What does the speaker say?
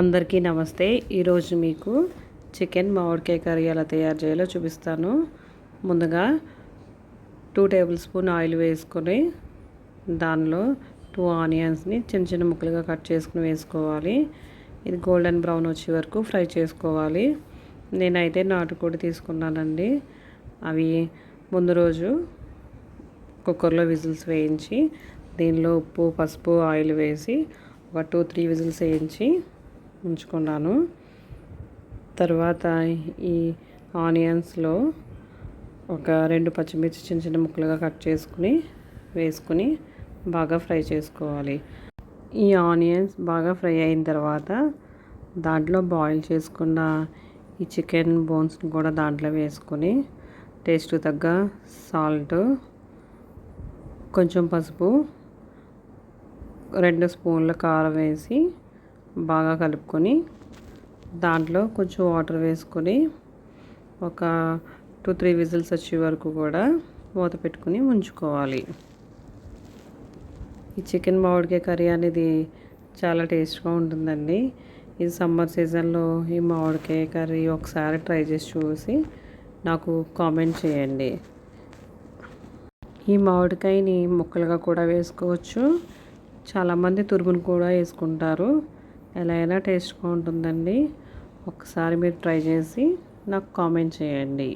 అందరికీ నమస్తే. ఈరోజు మీకు చికెన్ మామిడికాయ కర్రీ ఎలా తయారు చేయాలో చూపిస్తాను. ముందుగా టూ టేబుల్ స్పూన్ ఆయిల్ వేసుకొని దానిలో టూ ఆనియన్స్ని చిన్న చిన్న ముక్కలుగా కట్ చేసుకుని వేసుకోవాలి. ఇది గోల్డెన్ బ్రౌన్ వచ్చే వరకు ఫ్రై చేసుకోవాలి. నేనైతే నాటుకోడి తీసుకున్నానండి. అవి ముందు రోజు కుక్కర్లో విజిల్స్ వేయించి దీనిలో ఉప్పు పసుపు ఆయిల్ వేసి ఒక టూ త్రీ విజిల్స్ వేయించి ఉంచుకున్నాను. తర్వాత ఈ ఆనియన్స్లో ఒక రెండు పచ్చిమిర్చి చిన్న చిన్న ముక్కలుగా కట్ చేసుకుని వేసుకుని బాగా ఫ్రై చేసుకోవాలి. ఈ ఆనియన్స్ బాగా ఫ్రై అయిన తర్వాత దాంట్లో బాయిల్ చేసుకున్న ఈ చికెన్ బోన్స్ని కూడా దాంట్లో వేసుకొని టేస్ట్ తగ్గ సాల్ట్ కొంచెం పసుపు రెండు స్పూన్ల కారం వేసి బాగా కలుపుకొని దాంట్లో కొంచెం వాటర్ వేసుకొని ఒక టూ త్రీ విజిల్స్ వచ్చే వరకు కూడా మూత పెట్టుకుని ఉంచుకోవాలి ఈ చికెన్ మామిడికాయ కర్రీ అనేది చాలా టేస్ట్గా ఉంటుందండి. ఇది సమ్మర్ సీజన్లో ఈ మామిడికాయ కర్రీ ఒకసారి ట్రై చేసి చూసి నాకు కామెంట్ చేయండి. ఈ మామిడికాయని ముక్కలుగా కూడా వేసుకోవచ్చు. చాలామంది తురుమును కూడా వేసుకుంటారు. ఎలా ఎలా టేస్ట్గా ఉంటుందండి? ఒకసారి మీరు ట్రై చేసి నాకు కామెంట్ చేయండి.